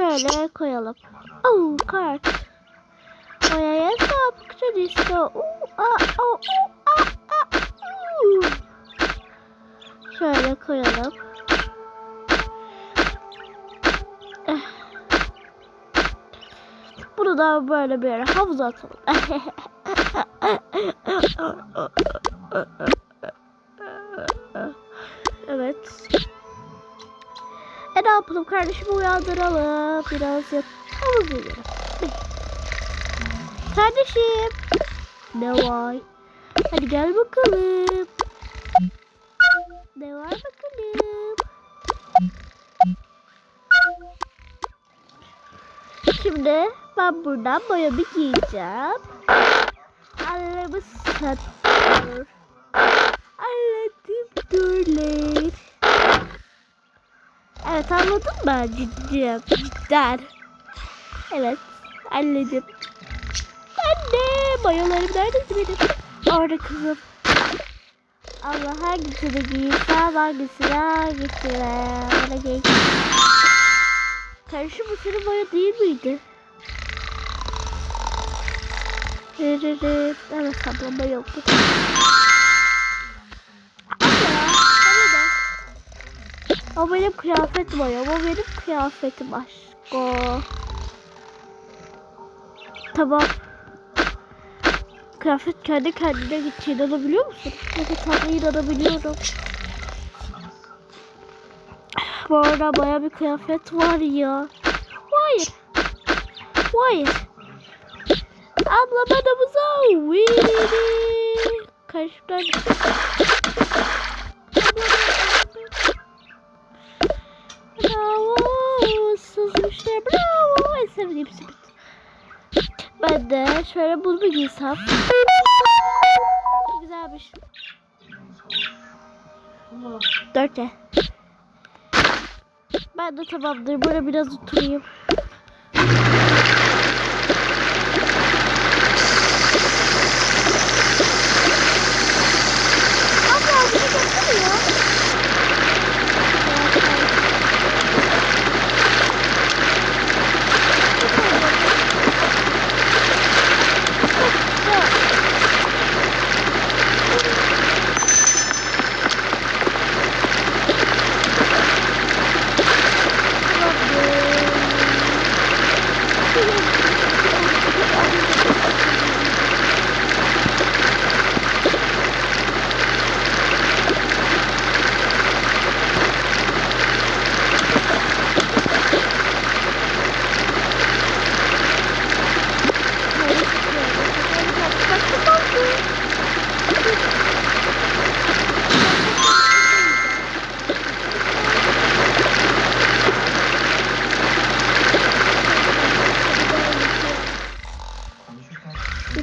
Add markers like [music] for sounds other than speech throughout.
Şöyle koyalım. Oh kart. Boyaya sapıkça disco. Uh, ah, oh, uh, ah, ah, uh. Şöyle koyalım. Eh. Bunu da böyle bir yere havuza atalım. [laughs] Yapalım kardeşimi uyandıralım. Biraz yat havuz uyuyalım. Kardeşim. Ne var? Hadi gel bakalım. Ne var bakalım? Şimdi ben buradan boyamı giyeceğim. Annemi satıyor. Anladım durlar. Evet anladın mı cidden? Cidden. Evet anladım. Anne boyalarım neredesin benim? Orada kızım. Allah hangisini giysem hangisini hangisini. Bana giy. Karşı bu senin boya değil miydi? Evet ablama yoktu. O benim kıyafet boyam. O benim kıyafetim aşko. Tamam. Kıyafet kendi kendine gitti. İnanabiliyor musun? Evet abla inanabiliyorum. Bu arada baya bir kıyafet var ya. Hayır. Hayır. Abla adamıza. Karışıklar. Sevdiğim simit. Ben de şöyle bunu giysem? Güzelmiş. Dörtte. Ben de tamamdır. Böyle biraz oturayım. Abla bir şey yapsana ya.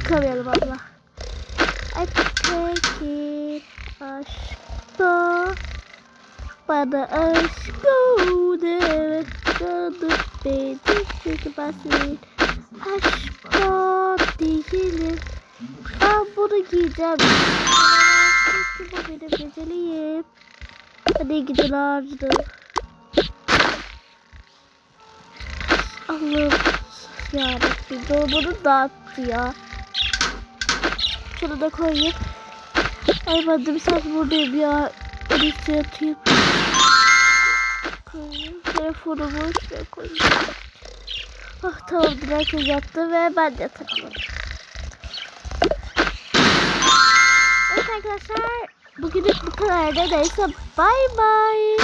Yıkamayalım abla. Ay peki aşkta bana aşk oldu canım beni çünkü ben senin aşkta değilim ben bunu giyeceğim çünkü bu benim geceliğim hadi geceler canım. Allah'ım yarabbim dolabını dağıttı ya. Şunu da koyayım. Ay ben de bir saat buradayım ya. En iyisi yatayım. Koyayım. Telefonumu şuraya koyayım. Ah tamamdır herkes yattı ve ben de yatarım. Evet arkadaşlar. Bugünlük bu kadar. Neyse bay bay.